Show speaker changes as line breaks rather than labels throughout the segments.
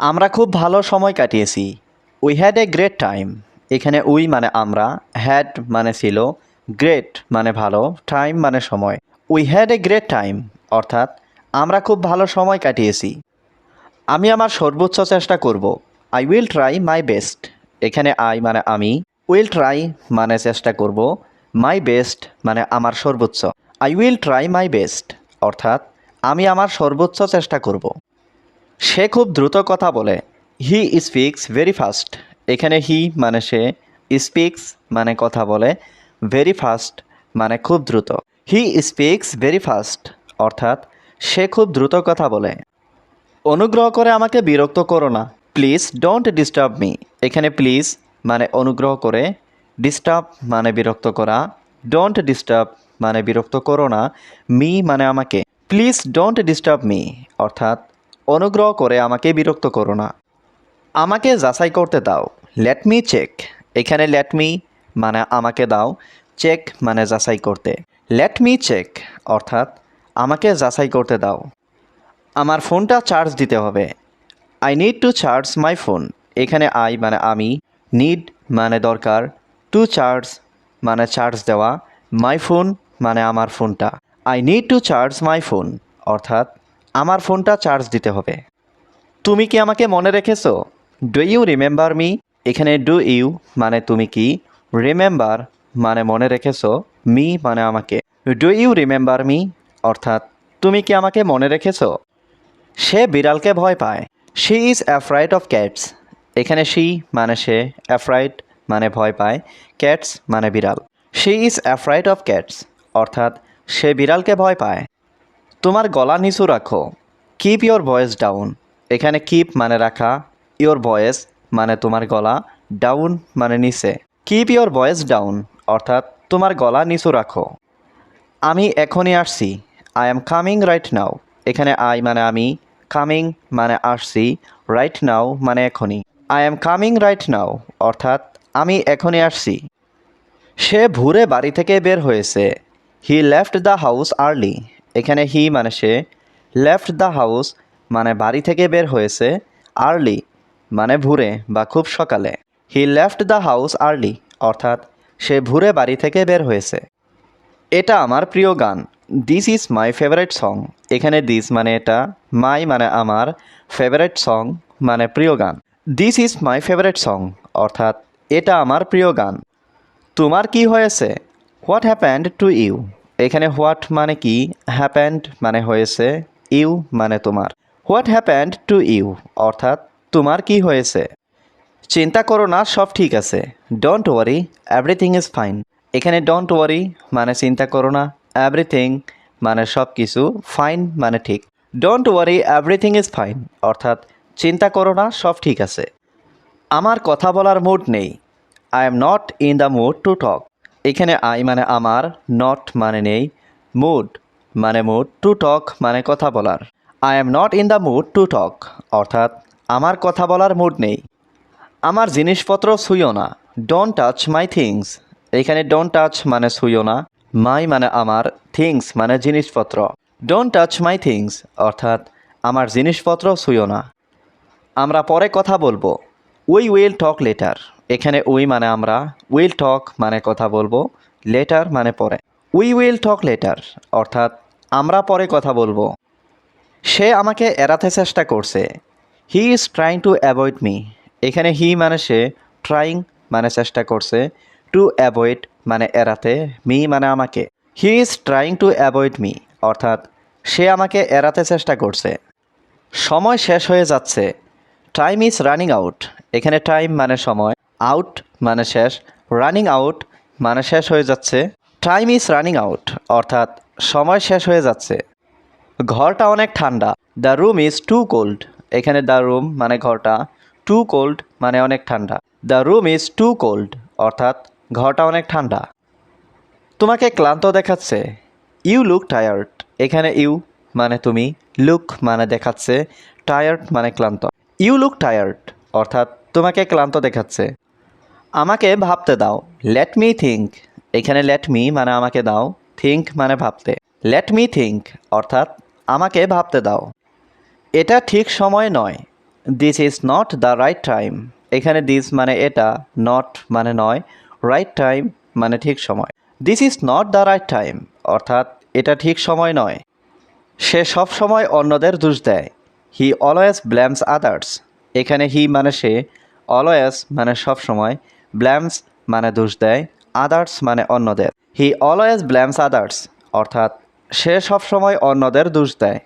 আমরা খুব ভালো সময় কাটিয়েছি। We had a great time এখানে উই মানে আমরা হ্যাড মানে ছিল গ্রেট মানে ভালো টাইম মানে সময়। We had a great time অর্থাৎ আমরা খুব ভালো সময় কাটিয়েছি। আমি আমার সর্বোচ্চ চেষ্টা করব। I will try my best এখানে আই মানে আমি। উইল ট্রাই মানে চেষ্টা করব। মাই বেস্ট মানে আমার সর্বোচ্চ। I will try my best অর্থাৎ আমি আমার সর্বোচ্চ চেষ্টা করব। সে খুব দ্রুত কথা বলে। হি স্পিক্স ভেরি ফাস্ট এখানে হি মানে সে স্পিক্স মানে কথা বলে ভেরি ফাস্ট মানে খুব দ্রুত। হি স্পিক্স ভেরি ফাস্ট অর্থাৎ সে খুব দ্রুত কথা বলে। অনুগ্রহ করে আমাকে বিরক্ত করো না। প্লিজ ডোন্ট ডিস্টার্ব মি এখানে প্লিজ মানে অনুগ্রহ করে ডিস্টার্ব মানে বিরক্ত করা। ডোন্ট ডিস্টার্ব মানে বিরক্ত করো না। মি মানে আমাকে। প্লিজ ডোন্ট ডিস্টার্ব মি অর্থাৎ অনুগ্রহ করে আমাকে বিরক্ত করো না। আমাকে যাচাই করতে দাও। লেট মি চেক এখানে লেট মি মানে আমাকে দাও। চেক মানে যাচাই করতে। লেট মি চেক অর্থাৎ আমাকে যাচাই করতে দাও। আমার ফোনটা চার্জ দিতে হবে। I need to charge my phone এখানে আই মানে আমি নিড মানে দরকার। টু চার্জ মানে চার্জ দেওয়া। মাই ফোন মানে আমার ফোনটা। I need to charge my phone অর্থাৎ আমার ফোনটা চার্জ দিতে হবে। তুমি কি আমাকে মনে রেখেছো? ডু ইউ রিমেম্বার মি এখানে ডু ইউ মানে তুমি কি? রিমেম্বার মানে মনে রেখেছো মি মানে আমাকে। ডু ইউ রিমেম্বার মি অর্থাৎ, তুমি কি আমাকে মনে রেখেছো? সে বিড়ালকে ভয় পায়। She is afraid of cats এখানে শি মানে সে অ্যাফ্রাইড মানে ভয় পায়। ক্যাটস মানে বিড়াল। She is afraid of cats অর্থাৎ, সে বিড়ালকে ভয় পায়। তোমার গলা নিচু রাখো। কিপ ইয়োর ভয়েস ডাউন এখানে কিপ মানে রাখা। ইয়োর ভয়েস মানে তোমার গলা। ডাউন মানে নিচে। কিপ ইয়োর ভয়েস ডাউন অর্থাৎ তোমার গলা নিচু রাখো। আমি এখনই আসছি। I am coming right now এখানে আই মানে আমি। কামিং মানে আসছি। রাইট নাও মানে এখনই। I am coming right now অর্থাৎ আমি এখনই আসছি। সে ভোরে বাড়ি থেকে বের হয়েছে। He left the house early এখানে হি মানে সে লেফট দ্য হাউস মানে বাড়ি থেকে বের হয়েছে আর্লি মানে ভুরে বা খুব সকালে। He left the house early অর্থাৎ সে ভুরে বাড়ি থেকে বের হয়েছে। এটা আমার প্রিয় গান। This is my favourite song এখানে দিস মানে এটা মাই মানে আমার ফেভারিট সং মানে প্রিয় গান। This is my favourite song অর্থাৎ এটা আমার প্রিয় গান। তোমার কি হয়েছে? হোয়াট হ্যাপেন্ড টু ইউ এখানে হোয়াট মানে কি? হ্যাপেন্ড মানে হয়েছে ইউ মানে তোমার। হোয়াট হ্যাপেন্ড টু ইউ অর্থাৎ তোমার কি হয়েছে? চিন্তা করো না, সব ঠিক আছে। Don't worry everything is fine এখানে ডোন্ট ওয়ারি মানে চিন্তা করো না এভরিথিং মানে সব কিছু ফাইন মানে ঠিক। Don't worry everything is fine অর্থাৎ চিন্তা করো না, সব ঠিক আছে। আমার কথা বলার মুড নেই। I am not in the mood to talk এখানে আই মানে আমার নট মানে নেই মুড মানে মুড টু টক মানে কথা বলার। I am not in the mood to talk অর্থাৎ আমার কথা বলার মুড নেই। আমার জিনিসপত্র ছুঁয়ো না ডোন্ট টাচ মাই থিংস এখানে ডোন্ট টাচ মানে ছুঁয়ো না মাই মানে আমার থিংস মানে জিনিসপত্র। ডোন্ট টাচ মাই থিংস অর্থাৎ আমার জিনিসপত্র ছুঁয়ো না। আমরা পরে কথা বলব। উই উইল টক লেটার এখানে উই মানে আমরা উইল টক মানে কথা বলব লেটার মানে পরে। উই উইল টক লেটার অর্থাৎ আমরা পরে কথা বলব। সে আমাকে এড়াতে চেষ্টা করছে। He is trying to avoid me এখানে হি মানে সে ট্রাইং মানে চেষ্টা করছে। টু অ্যাভয়েড মানে এড়াতে মি মানে আমাকে। He is trying to avoid me অর্থাৎ সে আমাকে এড়াতে চেষ্টা করছে। সময় শেষ হয়ে যাচ্ছে। টাইম ইজ রানিং আউট এখানে টাইম মানে সময়। আউট মানে শেষ। রানিং আউট মানে শেষ হয়ে যাচ্ছে। টাইম ইজ রানিং আউট, অর্থাৎ সময় শেষ হয়ে যাচ্ছে। ঘরটা অনেক ঠান্ডা। The room is too cold. এখানে দ্য রুম মানে ঘরটা, টু কোল্ড মানে অনেক ঠান্ডা। The room is too cold, অর্থাৎ ঘরটা অনেক ঠান্ডা। তোমাকে ক্লান্ত দেখাচ্ছে। You look tired. এখানে ইউ মানে তুমি, লুক মানে দেখাচ্ছে। টায়ার্ড মানে ক্লান্ত। ইউ লুক টায়ার্ড, অর্থাৎ তোমাকে ক্লান্ত দেখাচ্ছে। আমাকে ভাবতে দাও। লেট মি থিঙ্ক এখানে লেট মি মানে আমাকে দাও। থিঙ্ক মানে ভাবতে। লেট মি থিঙ্ক অর্থাৎ আমাকে ভাবতে দাও। এটা ঠিক সময় নয়। This is not the right time এখানে দিস মানে এটা নট মানে নয়। রাইট টাইম মানে ঠিক সময়। This is not the right time অর্থাৎ এটা ঠিক সময় নয়। সে সব সময় অন্যদের দোষ দেয়। হি অলওয়েজ ব্ল্যামস আদার্স এখানে হি মানে সে অলওয়েজ মানে সব সময়। ব্ল্যামস মানে দোষ দেয় আদার্স মানে অন্যদের। হি অলওয়েজ ব্ল্যামস আদার্স অর্থাৎ সে সব সময় অন্যদের দোষ দেয়।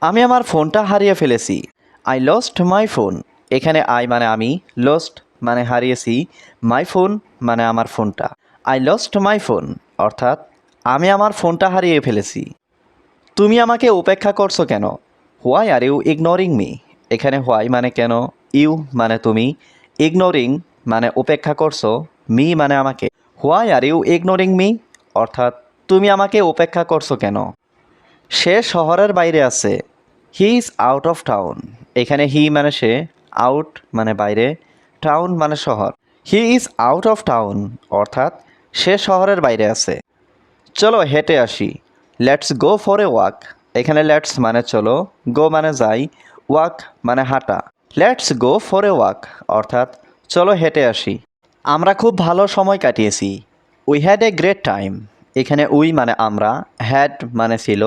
আমি আমার ফোনটা হারিয়ে ফেলেছি। আই লস্ট মাই ফোন এখানে আই মানে আমি লস্ট মানে হারিয়েছি। মাই ফোন মানে আমার ফোনটা। আই লস্ট মাই ফোন অর্থাৎ আমি আমার ফোনটা হারিয়ে ফেলেছি। তুমি আমাকে উপেক্ষা করছ কেন? Why are you ignoring me এখানে হোয়াই মানে কেন? ইউ মানে তুমি ইগনোরিং মানে উপেক্ষা করছ? মি মানে আমাকে। Why are you ignoring me অর্থাৎ, তুমি আমাকে উপেক্ষা করছ কেন? সে শহরের বাইরে আছে। He is out of town এখানে হি মানে সে আউট মানে বাইরে টাউন মানে শহর। He is out of town অর্থাৎ, সে শহরের বাইরে আছে। চলো হেঁটে আসি। Let's go for a walk এখানে লেটস মানে চলো গো মানে যাই ওয়াক মানে হাঁটা। Let's go for a walk অর্থাৎ চলো হেঁটে আসি। আমরা খুব ভালো সময় কাটিয়েছি। We had a great time এখানে উই মানে আমরা হ্যাড মানে ছিল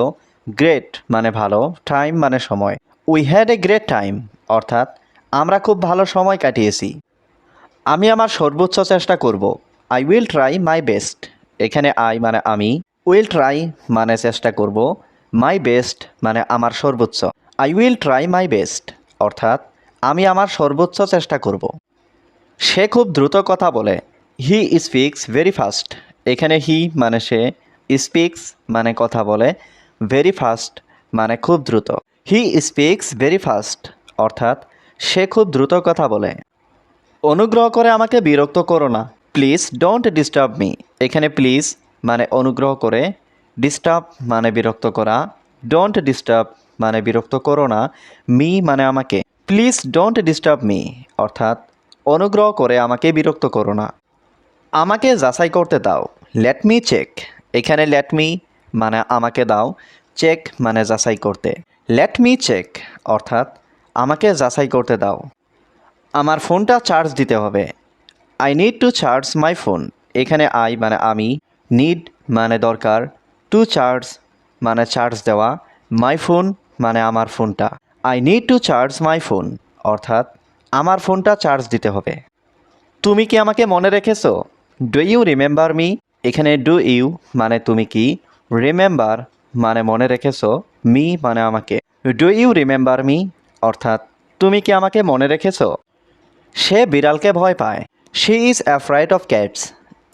গ্রেট মানে ভালো টাইম মানে সময়। We had a great time অর্থাৎ আমরা খুব ভালো সময় কাটিয়েছি। আমি আমার সর্বোচ্চ চেষ্টা করব। I will try my best এখানে আই মানে আমি উইল ট্রাই মানে চেষ্টা করব। মাই বেস্ট মানে আমার সর্বোচ্চ। I will try my best অর্থাৎ আমি আমার সর্বোচ্চ চেষ্টা করব। সে খুব দ্রুত কথা বলে। হি স্পিক্স ভেরি ফাস্ট এখানে হি মানে সে স্পিক্স মানে কথা বলে। ভেরি ফাস্ট মানে খুব দ্রুত। হি স্পিক্স ভেরি ফাস্ট অর্থাৎ সে খুব দ্রুত কথা বলে। অনুগ্রহ করে আমাকে বিরক্ত করো না। প্লিজ ডোন্ট ডিস্টার্ব মি এখানে প্লিজ মানে অনুগ্রহ করে ডিস্টার্ব মানে বিরক্ত করা। ডোন্ট ডিস্টার্ব মানে বিরক্ত করো না। মি মানে আমাকে। প্লিজ ডোন্ট ডিস্টার্ব মি অর্থাৎ অনুগ্রহ করে আমাকে বিরক্ত করো না। আমাকে যাচাই করতে দাও। লেট মি চেক এখানে লেট মি মানে আমাকে দাও। চেক মানে যাচাই করতে। লেট মি চেক অর্থাৎ আমাকে যাচাই করতে দাও। আমার ফোনটা চার্জ দিতে হবে। I need to charge my phone এখানে আই মানে আমি নিড মানে দরকার। টু চার্জ মানে চার্জ দেওয়া। মাই ফোন মানে আমার ফোনটা। I need to charge my phone অর্থাৎ আমার ফোনটা চার্জ দিতে হবে। তুমি কি আমাকে মনে রেখেছো? ডু ইউ রিমেম্বার মি এখানে ডু ইউ মানে তুমি কি? রিমেম্বার মানে মনে রেখেছো? মি মানে আমাকে। ডু ইউ রিমেম্বার মি অর্থাৎ তুমি কি আমাকে মনে রেখেছো? সে বিড়ালকে ভয় পায়। She is afraid of cats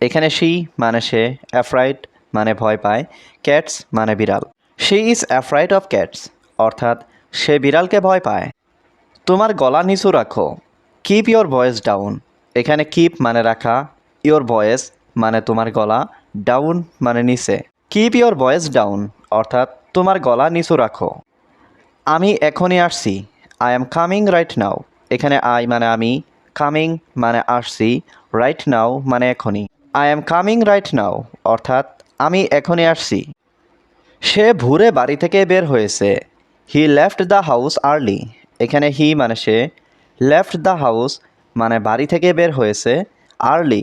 এখানে শি মানে সে অ্যাফ্রাইড মানে ভয় পায়। ক্যাটস মানে বিড়াল। She is afraid of cats অর্থাৎ সে বিড়ালকে ভয় পায়। তোমার গলা নিচু রাখো। কিপ ইয়োর ভয়েস ডাউন এখানে কিপ মানে রাখা। ইয়োর ভয়েস মানে তোমার গলা। ডাউন মানে নিচে। কিপ ইয়োর ভয়েস ডাউন অর্থাৎ তোমার গলা নিচু রাখো। আমি এখনই আসছি। I am coming right now এখানে আই মানে আমি কামিং মানে আসছি। রাইট নাও মানে এখনই। I am coming right now অর্থাৎ আমি এখনই আসছি। সে ভোরে বাড়ি থেকে বের হয়েছে। He left the house early এখানে হি মানে সে লেফট দ্য হাউস মানে বাড়ি থেকে বের হয়েছে আর্লি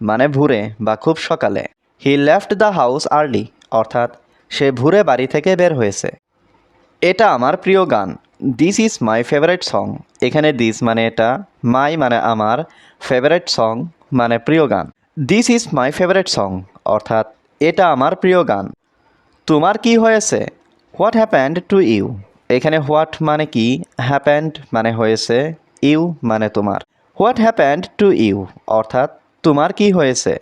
মানে ভুরে বা খুব সকালে। He left the house early অর্থাৎ সে ভুরে বাড়ি থেকে বের হয়েছে। এটা আমার প্রিয় গান। This is my favourite song এখানে দিস মানে এটা মাই মানে আমার ফেভারিট সং মানে প্রিয় গান। This is my favourite song অর্থাৎ এটা আমার প্রিয় গান। তোমার কি হয়েছে? হোয়াট হ্যাপেন্ড টু ইউ এখানে হোয়াট মানে কি? হ্যাপেন্ড মানে হয়েছে ইউ মানে তোমার। হোয়াট হ্যাপেন্ড টু ইউ অর্থাৎ তোমার কি হয়েছে?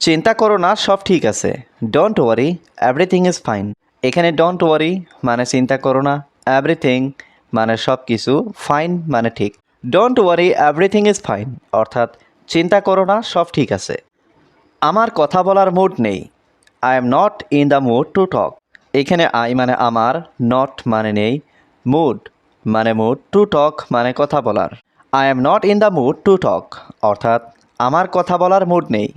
চিন্তা করো না, সব ঠিক আছে। Don't worry everything is fine এখানে ডোন্ট ওয়ারি মানে চিন্তা করো না এভরিথিং মানে সব কিছু ফাইন মানে ঠিক। Don't worry everything is fine অর্থাৎ চিন্তা করো না, সব ঠিক আছে। আমার কথা বলার মুড নেই। I am not in the mood to talk এখানে আই মানে আমার নট মানে নেই মুড মানে মুড টু টক মানে কথা বলার। I am not in the mood to talk অর্থাৎ আমার কথা বলার মুড নেই।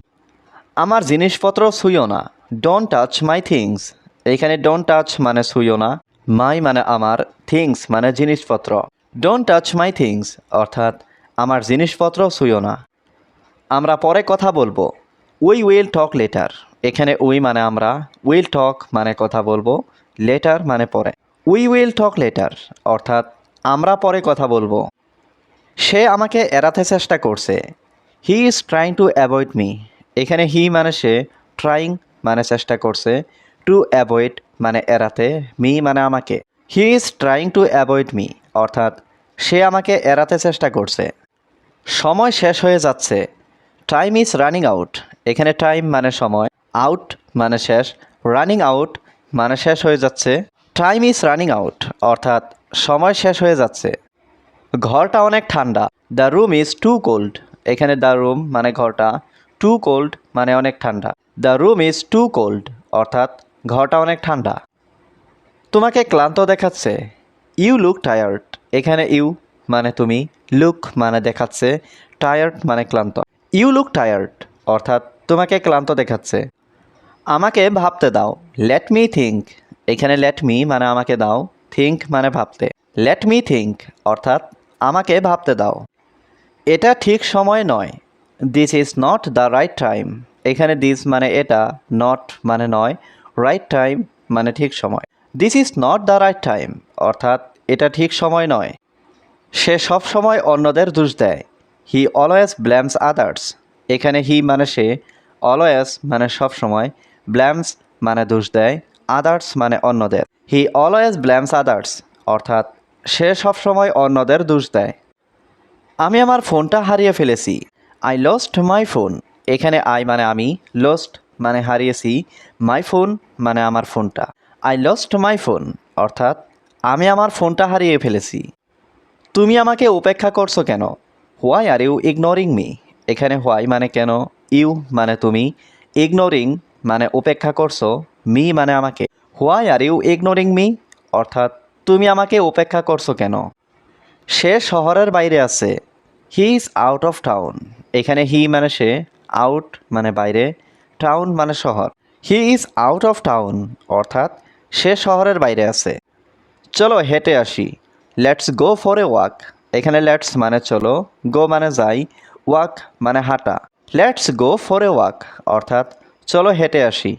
আমার জিনিসপত্র ছুঁয়ো না ডোন্ট টাচ মাই থিংস এখানে ডোন্ট টাচ মানে ছুঁয়ো না মাই মানে আমার থিংস মানে জিনিসপত্র। ডোন্ট টাচ মাই থিংস অর্থাৎ আমার জিনিসপত্র ছুঁয়ো না। আমরা পরে কথা বলব। উই উইল টক লেটার এখানে উই মানে আমরা উইল টক মানে কথা বলব লেটার মানে পরে। উই উইল টক লেটার অর্থাৎ আমরা পরে কথা বলব। সে আমাকে এড়াতে চেষ্টা করছে। He is trying to avoid me এখানে হি মানে সে ট্রাইং মানে চেষ্টা করছে। টু অ্যাভয়েড মানে এড়াতে মি মানে আমাকে। He is trying to avoid me অর্থাৎ সে আমাকে এড়াতে চেষ্টা করছে। সময় শেষ হয়ে যাচ্ছে। টাইম ইজ রানিং আউট এখানে টাইম মানে সময়। আউট মানে শেষ। রানিং আউট মানে শেষ হয়ে যাচ্ছে। টাইম ইজ রানিং আউট, অর্থাৎ সময় শেষ হয়ে যাচ্ছে। ঘরটা অনেক ঠান্ডা। The room is too cold. এখানে দ্য রুম মানে ঘরটা। টু কোল্ড মানে অনেক ঠান্ডা। The room is too cold, অর্থাৎ ঘরটা অনেক ঠান্ডা। তোমাকে ক্লান্ত দেখাচ্ছে। You look tired. এখানে ইউ মানে তুমি। লুক মানে দেখাচ্ছে। টায়ার্ড মানে ক্লান্ত। ইউ লুক টায়ার্ড, অর্থাৎ তোমাকে ক্লান্ত দেখাচ্ছে। আমাকে ভাবতে দাও। লেট মি থিঙ্ক এখানে লেট মি মানে আমাকে দাও। থিঙ্ক মানে ভাবতে। লেট মি থিঙ্ক অর্থাৎ আমাকে ভাবতে দাও। এটা ঠিক সময় নয়। This is not the right time এখানে দিস মানে এটা নট মানে নয়। রাইট টাইম মানে ঠিক সময়। This is not the right time অর্থাৎ এটা ঠিক সময় নয়। সে সব সময় অন্যদের দোষ দেয়। হি অলওয়েজ ব্ল্যামস আদার্স এখানে হি মানে সে অলওয়েজ মানে সব সময়। ব্ল্যামস মানে দোষ দেয় আদার্স মানে অন্যদের। হি অলওয়েজ ব্ল্যামস আদার্স অর্থাৎ সে সব সময় অন্যদের দোষ দেয়। আমি আমার ফোনটা হারিয়ে ফেলেছি। আই লস্ট মাই ফোন এখানে আই মানে আমি লস্ট মানে হারিয়েছি। মাই ফোন মানে আমার ফোনটা। আই লস্ট মাই ফোন অর্থাৎ আমি আমার ফোনটা হারিয়ে ফেলেছি। তুমি আমাকে উপেক্ষা করছ কেন? Why are you ignoring me এখানে হোয়াই মানে কেন? ইউ মানে তুমি ইগনোরিং মানে উপেক্ষা করছ? মি মানে আমাকে। Why are you ignoring me অর্থাৎ, তুমি আমাকে উপেক্ষা করছ কেন? সে শহরের বাইরে আছে। He is out of town এখানে হি মানে সে আউট মানে বাইরে টাউন মানে শহর। He is out of town অর্থাৎ, সে শহরের বাইরে আছে। চলো হেঁটে আসি। Let's go for a walk এখানে লেটস মানে চলো গো মানে যাই ওয়াক মানে হাঁটা। Let's go for a walk অর্থাৎ চলো হেঁটে আসি।